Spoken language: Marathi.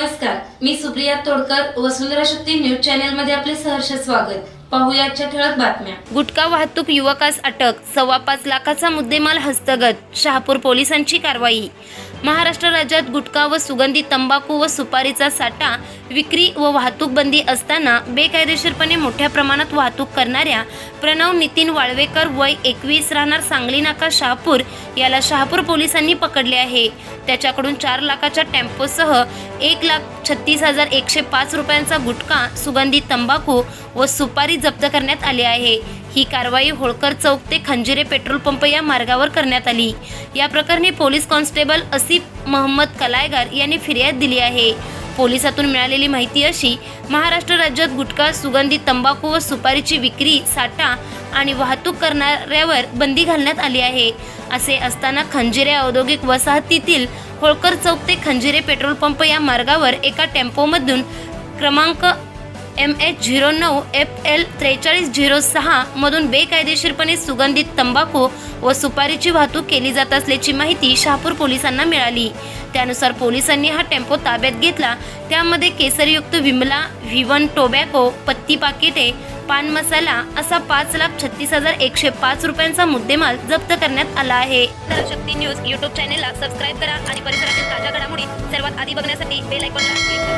नमस्कार मी सुप्रिया तोडकर वसुंधरा शक्ती न्यूज चॅनेल मध्ये आपले सहर्ष स्वागत. पाहूया ठळक बातम्या. गुटखा वाहतूक युवकास अटक सव्वा पाच लाखाचा मुद्देमाल हस्तगत शहापूर पोलिसांची कारवाई. महाराष्ट्र राज्यात गुटखा व सुगंधी तंबाखू व सुपारीचा साठा विक्री व वाहतूक बंदी असताना बेकायदेशीरपणे मोठ्या प्रमाणात वाहतूक करणाऱ्या प्रणव नितीन वाळवेकर वय एकवीस राहणार सांगली नाका शहापूर याला शहापूर पोलिसांनी पकडले आहे. त्याच्याकडून चार लाखाच्या टेम्पोसह एक लाख छत्तीस हजार एकशे पाच रुपयांचा गुटखा सुगंधी तंबाखू व सुपारी जप्त करण्यात आली आहे. ही कारवाई होळकर चौक ते खंजिरे पेट्रोल पंप या मार्गावर करण्यात आली. या प्रकरणी पोलीस कॉन्स्टेबल असिफ महम्मद कलायगार यांनी फिर्याद दिली आहे. पोलिसातून मिळालेली माहिती अशी महाराष्ट्र राज्यात गुटखा सुगंधी तंबाखू व सुपारीची विक्री साठा आणि वाहतूक करणाऱ्यावर बंदी घालण्यात आली आहे. असे असताना खंजिरे औद्योगिक वसाहतीतील होळकर चौक ते खंजिरे पेट्रोल पंप या मार्गावर एका टेम्पोमधून क्रमांक एम एच झिरो नऊ एफ एल त्रेचाळीस झिरो सहा मधून बेकायदेशीरपणे सुगंधित तंबाखू व सुपारीची वाहतूक केली जात असल्याची माहिती शहापूर पोलिसांना मिळाली. त्यानुसार पोलिसांनी हा टेम्पो ताब्यात घेतला. त्यामध्ये केसरयुक्त विमला व्हिवन टोबॅको पत्ती पाकिटे पान मसाला असा पाच लाख छत्तीस हजार एकशे पाच रुपयांचा मुद्देमाल जप्त करण्यात आला आहे. शक्ती न्यूज युट्यूब चॅनेलला सबस्क्राईब करा आणि परिसरातील ताज्या घडामोडी सर्वात आधी बघण्यासाठी बेल आयकॉनला क्लिक करा.